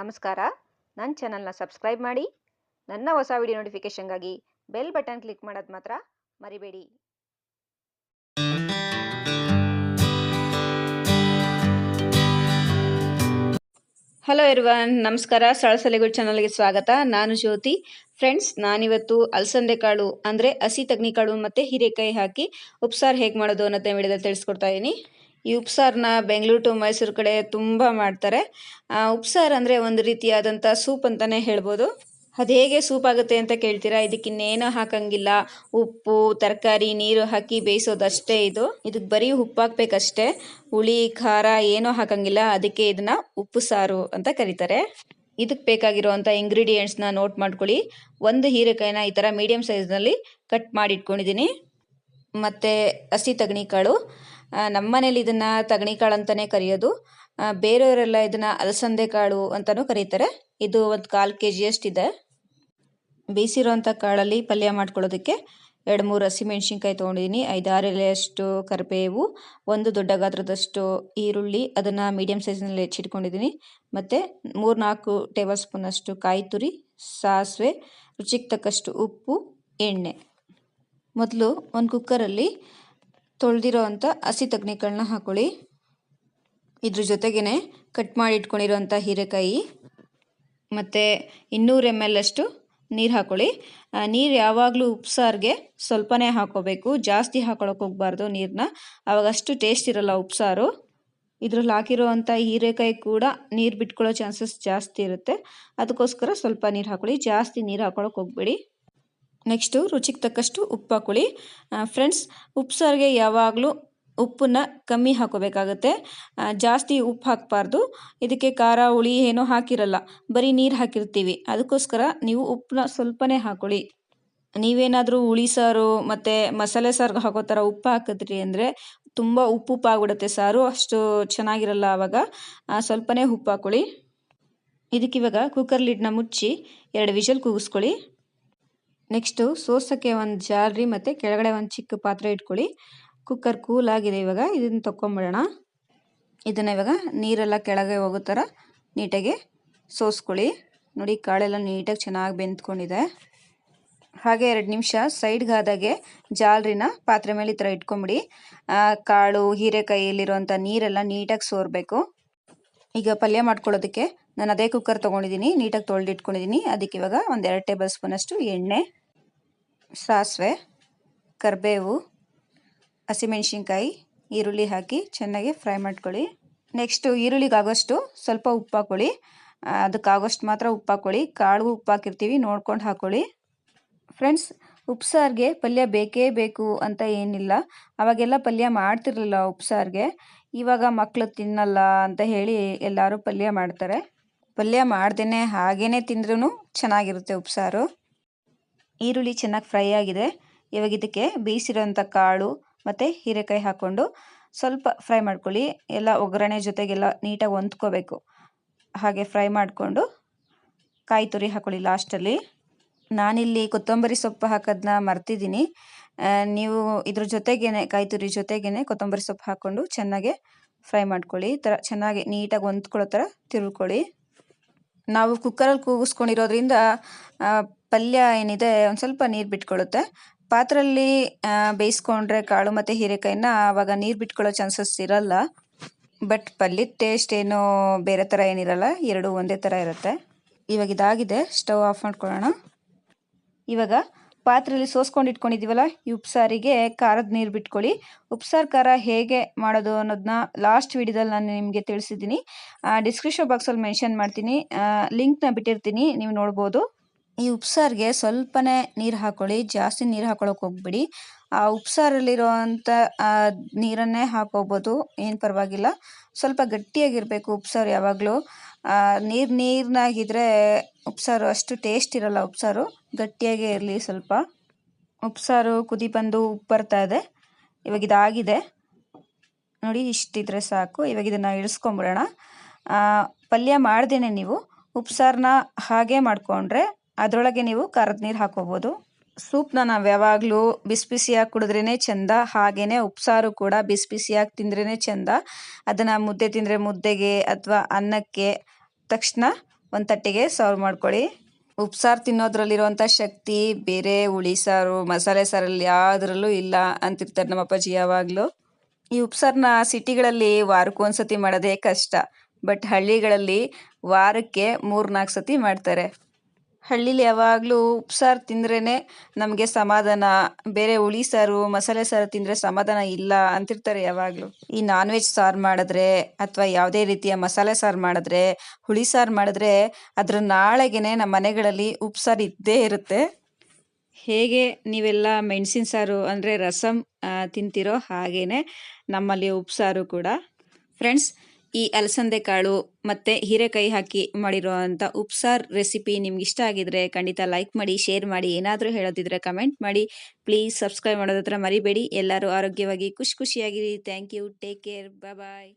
ನಮಸ್ಕಾರ. ನನ್ನ ಚಾನಲ್ನ ಸಬ್ಸ್ಕ್ರೈಬ್ ಮಾಡಿ, ನನ್ನ ಹೊಸ ವಿಡಿಯೋ ನೋಟಿಫಿಕೇಷನ್ಗಾಗಿ ಬೆಲ್ ಬಟನ್ ಕ್ಲಿಕ್ ಮಾಡೋದು ಮಾತ್ರ ಮರಿಬೇಡಿ. ಹಲೋ ಎರ್ವನ್ ನಮಸ್ಕಾರ. ಸಳಸಲೆಗಳು ಚಾನಲ್ಗೆ ಸ್ವಾಗತ. ನಾನು ಜ್ಯೋತಿ. ಫ್ರೆಂಡ್ಸ್ ನಾನಿವತ್ತು ಅಲಸಂದೆ ಕಾಳು, ಅಂದರೆ ಹಸಿ ತಗ್ನಿ ಕಾಳು ಮತ್ತು ಹೀರೆಕಾಯಿ ಹಾಕಿ ಉಪ್ಸಾರು ಹೇಗೆ ಮಾಡೋದು ಅನ್ನೋದನ್ನ ವಿಡಿಯೋದಲ್ಲಿ ತಿಳಿಸ್ಕೊಡ್ತಾ ಇದ್ದೀನಿ ಈ ಉಪ್ಸಾರನ್ನ ಬೆಂಗಳೂರು ಟು ಮೈಸೂರು ಕಡೆ ತುಂಬ ಮಾಡ್ತಾರೆ. ಉಪ್ಸಾರು ಅಂದರೆ ಒಂದು ರೀತಿಯಾದಂಥ ಸೂಪ್ ಅಂತಲೇ ಹೇಳ್ಬೋದು. ಅದು ಹೇಗೆ ಸೂಪ್ ಆಗುತ್ತೆ ಅಂತ ಕೇಳ್ತೀರಾ? ಇದಕ್ಕೆ ಇನ್ನೇನು ಹಾಕಂಗಿಲ್ಲ. ಉಪ್ಪು, ತರಕಾರಿ, ನೀರು ಹಾಕಿ ಬೇಯಿಸೋದಷ್ಟೇ ಇದು. ಇದಕ್ಕೆ ಬರೀ ಉಪ್ಪು ಹಾಕ್ಬೇಕಷ್ಟೇ ಹುಳಿ, ಖಾರ ಏನೂ ಹಾಕಂಗಿಲ್ಲ. ಅದಕ್ಕೆ ಇದನ್ನ ಉಪ್ಪು ಸಾರು ಅಂತ ಕರೀತಾರೆ. ಇದಕ್ಕೆ ಬೇಕಾಗಿರುವಂಥ ಇಂಗ್ರೀಡಿಯೆಂಟ್ಸ್ನ ನೋಟ್ ಮಾಡ್ಕೊಳ್ಳಿ. ಒಂದು ಹೀರೆಕಾಯಿನ ಈ ಥರ ಮೀಡಿಯಮ್ ಸೈಜ್ನಲ್ಲಿ ಕಟ್ ಮಾಡಿ ಇಟ್ಕೊಂಡಿದ್ದೀನಿ ಮತ್ತು ಹಸಿ ತಗಣಿಕಾಳು. ನಮ್ಮ ಮನೇಲಿ ಇದನ್ನು ತಗಣಿಕಾಳು ಅಂತಲೇ ಕರೆಯೋದು. ಬೇರೆಯವರೆಲ್ಲ ಇದನ್ನು ಅಲಸಂದೆ ಕಾಳು ಅಂತಲೂ ಕರೀತಾರೆ. ಇದು ಒಂದು ಕಾಲು ಕೆ ಜಿಯಷ್ಟಿದೆ ಬೇಯಿಸಿರೋಂಥ ಕಾಳಲ್ಲಿ ಪಲ್ಯ ಮಾಡ್ಕೊಳ್ಳೋದಕ್ಕೆ ಎರಡು ಮೂರು ಹಸಿಮೆಣ್ಸಿನ್ಕಾಯಿ ತೊಗೊಂಡಿದ್ದೀನಿ ಐದಾರು ಎಲೆಯಷ್ಟು ಕರಿಬೇವು, ಒಂದು ದೊಡ್ಡ ಗಾತ್ರದಷ್ಟು ಈರುಳ್ಳಿ, ಅದನ್ನು ಮೀಡಿಯಮ್ ಸೈಜ್ನಲ್ಲಿ ಹೆಚ್ಚಿಟ್ಕೊಂಡಿದ್ದೀನಿ ಮತ್ತು ಮೂರು ನಾಲ್ಕು ಟೇಬಲ್ ಸ್ಪೂನಷ್ಟು ಕಾಯಿ ತುರಿ, ಸಾಸಿವೆ, ರುಚಿಗೆ ತಕ್ಕಷ್ಟು ಉಪ್ಪು, ಎಣ್ಣೆ. ಮೊದಲು ಒಂದು ಕುಕ್ಕರಲ್ಲಿ ತೊಳೆದಿರೋ ಅಂಥ ಹಸಿ ತಗ್ನಿಗಳನ್ನ ಹಾಕೊಳ್ಳಿ. ಇದ್ರ ಜೊತೆಗೇ ಕಟ್ ಮಾಡಿ ಇಟ್ಕೊಂಡಿರೋಂಥ ಹೀರೆಕಾಯಿ ಮತ್ತು ಇನ್ನೂರು ಎಂ ಎಲ್ ಅಷ್ಟು ನೀರು ಹಾಕೊಳ್ಳಿ. ನೀರು ಯಾವಾಗಲೂ ಉಪ್ಸಾರಿಗೆ ಸ್ವಲ್ಪನೇ ಹಾಕೋಬೇಕು. ಜಾಸ್ತಿ ಹಾಕೊಳಕ್ಕೆ ಹೋಗಬಾರ್ದು ನೀರನ್ನ ಆವಾಗ ಅಷ್ಟು ಟೇಸ್ಟ್ ಇರಲ್ಲ ಉಪ್ಸಾರು. ಇದ್ರಲ್ಲಿ ಹಾಕಿರೋವಂಥ ಹೀರೆಕಾಯಿ ಕೂಡ ನೀರು ಬಿಟ್ಕೊಳ್ಳೋ ಚಾನ್ಸಸ್ ಜಾಸ್ತಿ ಇರುತ್ತೆ. ಅದಕ್ಕೋಸ್ಕರ ಸ್ವಲ್ಪ ನೀರು ಹಾಕೊಳ್ಳಿ. ಜಾಸ್ತಿ ನೀರು ಹಾಕೊಳಕ್ಕೆ ಹೋಗ್ಬೇಡಿ. ನೆಕ್ಸ್ಟು ರುಚಿಗೆ ತಕ್ಕಷ್ಟು ಉಪ್ಪು ಹಾಕೊಳ್ಳಿ ಫ್ರೆಂಡ್ಸ್ ಉಪ್ಪು ಸಾರಿಗೆ ಯಾವಾಗಲೂ ಉಪ್ಪನ್ನ ಕಮ್ಮಿ ಹಾಕೋಬೇಕಾಗತ್ತೆ. ಜಾಸ್ತಿ ಉಪ್ಪು ಹಾಕಬಾರ್ದು. ಇದಕ್ಕೆ ಖಾರ, ಹುಳಿ ಏನೂ ಹಾಕಿರಲ್ಲ. ಬರೀ ನೀರು ಹಾಕಿರ್ತೀವಿ. ಅದಕ್ಕೋಸ್ಕರ ನೀವು ಉಪ್ಪನ್ನ ಸ್ವಲ್ಪನೇ ಹಾಕೊಳ್ಳಿ. ನೀವೇನಾದರೂ ಹುಳಿ ಸಾರು ಮತ್ತು ಮಸಾಲೆ ಸಾರು ಹಾಕೋ ಥರ ಉಪ್ಪು ಹಾಕಿದ್ರಿ ಅಂದರೆ ತುಂಬ ಉಪ್ಪು ಉಪ್ಪು ಆಗ್ಬಿಡುತ್ತೆ ಸಾರು. ಅಷ್ಟು ಚೆನ್ನಾಗಿರಲ್ಲ ಆವಾಗ ಸ್ವಲ್ಪನೇ ಉಪ್ಪು ಹಾಕೊಳ್ಳಿ. ಇದಕ್ಕಿವಾಗ ಕುಕ್ಕರ್ ಲಿಡ್ನ ಮುಚ್ಚಿ ಎರಡು ವಿಷಲ್ ಕೂಗಿಸ್ಕೊಳ್ಳಿ. ನೆಕ್ಸ್ಟು ಸೋಸೋಕ್ಕೆ ಒಂದು ಜಾಲ್ರಿ ಮತ್ತು ಕೆಳಗಡೆ ಒಂದು ಚಿಕ್ಕ ಪಾತ್ರೆ ಇಟ್ಕೊಳ್ಳಿ. ಕುಕ್ಕರ್ ಕೂಲ್ ಆಗಿದೆ ಇವಾಗ, ಇದನ್ನು ತಗೊಂಬಿಡೋಣ ಇದನ್ನು ಇವಾಗ ನೀರೆಲ್ಲ ಕೆಳಗೆ ಹೋಗೋ ಥರ ನೀಟಾಗಿ ಸೋಸ್ಕೊಳ್ಳಿ. ನೋಡಿ, ಕಾಳೆಲ್ಲ ನೀಟಾಗಿ ಚೆನ್ನಾಗಿ ಬೆಂದ್ಕೊಂಡಿದೆ. ಹಾಗೆ ಎರಡು ನಿಮಿಷ ಸೈಡ್ಗೆ ಆದಾಗೆ ಜಾಲ್ರಿನ ಪಾತ್ರೆ ಮೇಲೆ ಈ ಥರ ಇಟ್ಕೊಂಬಿಡಿ. ಕಾಳು ಹೀರೆಕಾಯಿಯಲ್ಲಿರುವಂಥ ನೀರೆಲ್ಲ ನೀಟಾಗಿ ಸೋರಬೇಕು. ಈಗ ಪಲ್ಯ ಮಾಡ್ಕೊಳ್ಳೋದಕ್ಕೆ ನಾನು ಅದೇ ಕುಕ್ಕರ್ ತೊಗೊಂಡಿದ್ದೀನಿ ನೀಟಾಗಿ ತೊಳೆದಿಟ್ಕೊಂಡಿದ್ದೀನಿ ಅದಕ್ಕೆ ಇವಾಗ ಒಂದು ಎರಡು ಟೇಬಲ್ ಸ್ಪೂನಷ್ಟು ಎಣ್ಣೆ. ಸಾಸಿವೆ ಕರಿಬೇವು ಹಸಿಮೆಣ್ಸಿನ್ಕಾಯಿ ಈರುಳ್ಳಿ ಹಾಕಿ ಚೆನ್ನಾಗಿ ಫ್ರೈ ಮಾಡ್ಕೊಳ್ಳಿ. ನೆಕ್ಸ್ಟು ಈರುಳ್ಳಿಗಾಗೋಷ್ಟು ಸ್ವಲ್ಪ ಉಪ್ಪು ಹಾಕೊಳ್ಳಿ. ಆ, ಅದಕ್ಕಾಗೋಷ್ಟು ಮಾತ್ರ ಉಪ್ಪು ಹಾಕ್ಕೊಳ್ಳಿ ಕಾಳು ಉಪ್ಪು ಹಾಕಿರ್ತೀವಿ ನೋಡ್ಕೊಂಡು ಹಾಕ್ಕೊಳ್ಳಿ ಫ್ರೆಂಡ್ಸ್ ಉಪ್ಸಾರಿಗೆ ಪಲ್ಯ ಬೇಕೇ ಬೇಕು ಅಂತ ಏನಿಲ್ಲ. ಅವಾಗೆಲ್ಲ ಪಲ್ಯ ಮಾಡ್ತಿರಲಿಲ್ಲ ಉಪ್ಸಾರಿಗೆ. ಇವಾಗ ಮಕ್ಕಳು ತಿನ್ನಲ್ಲ ಅಂತ ಹೇಳಿ ಎಲ್ಲರೂ ಪಲ್ಯ ಮಾಡ್ತಾರೆ. ಪಲ್ಯ ಮಾಡ್ದೇ ಹಾಗೇ ತಿಂದ್ರೂ ಚೆನ್ನಾಗಿರುತ್ತೆ ಉಪ್ಸಾರು. ಈರುಳ್ಳಿ ಚೆನ್ನಾಗಿ ಫ್ರೈ ಆಗಿದೆ. ಇವಾಗ ಇದಕ್ಕೆ ಬೇಯಿಸಿರೋಂಥ ಕಾಳು ಮತ್ತು ಹೀರೆಕಾಯಿ ಹಾಕ್ಕೊಂಡು ಸ್ವಲ್ಪ ಫ್ರೈ ಮಾಡ್ಕೊಳ್ಳಿ. ಎಲ್ಲ ಒಗ್ಗರಣೆ ಜೊತೆಗೆಲ್ಲ ನೀಟಾಗಿ ಹೊಂದ್ಕೋಬೇಕು. ಹಾಗೆ ಫ್ರೈ ಮಾಡಿಕೊಂಡು ಕಾಯಿ ತುರಿ ಹಾಕ್ಕೊಳ್ಳಿ ಲಾಸ್ಟಲ್ಲಿ ನಾನಿಲ್ಲಿ ಕೊತ್ತಂಬರಿ ಸೊಪ್ಪು ಹಾಕೋದನ್ನ ಮರ್ತಿದ್ದೀನಿ. ನೀವು ಇದ್ರ ಜೊತೆಗೇನೆ, ಕಾಯಿ ತುರಿ ಜೊತೆಗೇನೆ ಕೊತ್ತಂಬರಿ ಸೊಪ್ಪು ಹಾಕ್ಕೊಂಡು ಚೆನ್ನಾಗೆ ಫ್ರೈ ಮಾಡ್ಕೊಳ್ಳಿ. ಈ ಥರ ಚೆನ್ನಾಗಿ ನೀಟಾಗಿ ಹೊಂದ್ಕೊಳ್ಳೋ ಥರ ತಿರುಳ್ಕೊಳ್ಳಿ. ನಾವು ಕುಕ್ಕರಲ್ಲಿ ಕೂಗಿಸ್ಕೊಂಡಿರೋದ್ರಿಂದ ಪಲ್ಯ ಏನಿದೆ ಒಂದು ಸ್ವಲ್ಪ ನೀರು ಬಿಟ್ಕೊಳ್ಳುತ್ತೆ ಪಾತ್ರೆಯಲ್ಲಿ ಬೇಯಿಸ್ಕೊಂಡ್ರೆ ಕಾಳು ಮತ್ತು ಹೀರೆಕಾಯಿನ ಆವಾಗ ನೀರು ಬಿಟ್ಕೊಳ್ಳೋ ಚಾನ್ಸಸ್ ಇರಲ್ಲ. ಬಟ್ ಪಲ್ಯದ ಟೇಸ್ಟ್ ಏನು ಬೇರೆ ಥರ ಏನಿರಲ್ಲ, ಎರಡೂ ಒಂದೇ ಥರ ಇರುತ್ತೆ. ಇವಾಗ ಇದಾಗಿದೆ ಸ್ಟವ್ ಆಫ್ ಮಾಡ್ಕೊಳ್ಳೋಣ. ಇವಾಗ ಪಾತ್ರೆಯಲ್ಲಿ ಸೋಸ್ಕೊಂಡು ಇಟ್ಕೊಂಡಿದ್ದೀವಲ್ಲ ಈ ಉಪ್ಸಾರಿಗೆ ಖಾರದ ನೀರು ಬಿಟ್ಕೊಳ್ಳಿ. ಉಪ್ಸಾರು ಖಾರ ಹೇಗೆ ಮಾಡೋದು ಅನ್ನೋದನ್ನ ಲಾಸ್ಟ್ ವಿಡಿಯೋದಲ್ಲಿ ನಾನು ನಿಮಗೆ ತಿಳಿಸಿದ್ದೀನಿ. ಡಿಸ್ಕ್ರಿಪ್ಷನ್ ಬಾಕ್ಸಲ್ಲಿ ಮೆನ್ಷನ್ ಮಾಡ್ತೀನಿ. ಲಿಂಕ್ನ ಬಿಟ್ಟಿರ್ತೀನಿ, ನೀವು ನೋಡ್ಬೋದು. ಈ ಉಪ್ಸಾರಿಗೆ ಸ್ವಲ್ಪನೇ ನೀರು ಹಾಕೊಳ್ಳಿ, ಜಾಸ್ತಿ ನೀರು ಹಾಕ್ಕೊಳಕ್ಕೆ ಹೋಗ್ಬಿಡಿ. ಆ ಉಪ್ಸಾರಲ್ಲಿರುವಂಥ ನೀರನ್ನೇ ಹಾಕೋಬೋದು, ಏನು ಪರವಾಗಿಲ್ಲ. ಸ್ವಲ್ಪ ಗಟ್ಟಿಯಾಗಿರಬೇಕು ಉಪ್ಸಾರು ಯಾವಾಗಲೂ. ನೀರು ನೀರಿನಾಗಿದ್ದರೆ ಉಪ್ಸಾರು ಅಷ್ಟು ಟೇಸ್ಟ್ ಇರಲ್ಲ ಉಪ್ಸಾರು. ಗಟ್ಟಿಯಾಗೇ ಇರಲಿ ಸ್ವಲ್ಪ. ಉಪ್ಸಾರು ಕುದಿ ಬಂದು ಉಪ್ಪು ಬರ್ತಾ ಇದೆ. ಇವಾಗ ಇದಾಗಿದೆ. ನೋಡಿ ಇಷ್ಟಿದ್ರೆ ಸಾಕು. ಇವಾಗ ಇದನ್ನು ಇಳಿಸ್ಕೊಂಬಿಡೋಣ. ಪಲ್ಯ ಮಾಡ್ದೇನೆ ನೀವು. ಉಪ್ಸಾರನ್ನ ಹಾಗೆ ಮಾಡಿಕೊಂಡ್ರೆ ಅದರೊಳಗೆ ನೀವು ಖಾರದ ನೀರು ಹಾಕೋಬೋದು. ಸೂಪ್ನ ನಾವು ಯಾವಾಗಲೂ ಬಿಸಿ ಬಿಸಿಯಾಗಿ ಕುಡಿದ್ರೇ ಚೆಂದ ಹಾಗೆಯೇ ಉಪ್ಸಾರು ಕೂಡ ಬಿಸಿ ಬಿಸಿಯಾಗಿ ತಿಂದ್ರೇ ಚೆಂದ. ಅದನ್ನು ಮುದ್ದೆ ತಿಂದರೆ ಮುದ್ದೆಗೆ ಅಥವಾ ಅನ್ನಕ್ಕೆ ತಕ್ಷಣ ಒಂದು ತಟ್ಟೆಗೆ ಸರ್ವ್ ಮಾಡ್ಕೊಳ್ಳಿ. ಉಪ್ಸಾರು ತಿನ್ನೋದ್ರಲ್ಲಿರುವಂಥ ಶಕ್ತಿ ಬೇರೆ, ಹುಳಿ ಸಾರು, ಮಸಾಲೆ ಸಾರಲ್ಲಿ ಯಾವುದರಲ್ಲೂ ಇಲ್ಲ ಅಂತಿರ್ತಾರೆ ನಮ್ಮ ಅಪ್ಪಾಜಿ ಯಾವಾಗಲೂ. ಈ ಉಪ್ಸಾರನ್ನ ಸಿಟಿಗಳಲ್ಲಿ ವಾರಕ್ಕೊಂದ್ಸತಿ ಮಾಡೋದೇ ಕಷ್ಟ. ಬಟ್ ಹಳ್ಳಿಗಳಲ್ಲಿ ವಾರಕ್ಕೆ ಮೂರು ನಾಲ್ಕು ಸತಿ ಮಾಡ್ತಾರೆ. ಹಳ್ಳೀಲಿ ಯಾವಾಗಲೂ ಉಪ್ಸಾರು ತಿಂದ್ರೇ ನಮಗೆ ಸಮಾಧಾನ. ಬೇರೆ ಹುಳಿ ಸಾರು, ಮಸಾಲೆ ಸಾರು ತಿಂದರೆ ಸಮಾಧಾನ ಇಲ್ಲ ಅಂತಿರ್ತಾರೆ ಯಾವಾಗಲೂ. ಈ ನಾನ್ ವೆಜ್ ಸಾರು ಮಾಡಿದ್ರೆ ಅಥವಾ ಯಾವುದೇ ರೀತಿಯ ಮಸಾಲೆ ಸಾರು ಮಾಡಿದ್ರೆ, ಹುಳಿ ಸಾರು ಮಾಡಿದ್ರೆ ಅದ್ರ ನಾಳೆಗೇ ನಮ್ಮ ಮನೆಗಳಲ್ಲಿ ಉಪ್ಸಾರು ಇದ್ದೇ ಇರುತ್ತೆ. ಹೇಗೆ ನೀವೆಲ್ಲ ಮೆಣಸಿನ ಸಾರು ಅಂದರೆ ರಸಮ್ ತಿಂತಿರೋ ಹಾಗೇನೆ ನಮ್ಮಲ್ಲಿ ಉಪ್ಸಾರು ಕೂಡ. ಫ್ರೆಂಡ್ಸ್ ಈ ಅಲಸಂದೆ ಕಾಳು ಮತ್ತು ಹೀರೆಕಾಯಿ ಹಾಕಿ ಮಾಡಿರೋವಂಥ ಉಪ್ಸಾರ್ ರೆಸಿಪಿ ನಿಮ್ಗೆ ಇಷ್ಟ ಆಗಿದ್ರೆ ಖಂಡಿತ ಲೈಕ್ ಮಾಡಿ ಶೇರ್ ಮಾಡಿ, ಏನಾದರೂ ಹೇಳೋದಿದ್ರೆ ಕಮೆಂಟ್ ಮಾಡಿ. ಪ್ಲೀಸ್ ಸಬ್ಸ್ಕ್ರೈಬ್ ಮಾಡೋದ್ರ ಹತ್ರ ಮರಿಬೇಡಿ. ಎಲ್ಲರೂ ಆರೋಗ್ಯವಾಗಿ, ಖುಷಿ ಖುಷಿಯಾಗಿರಿ thank you take care bye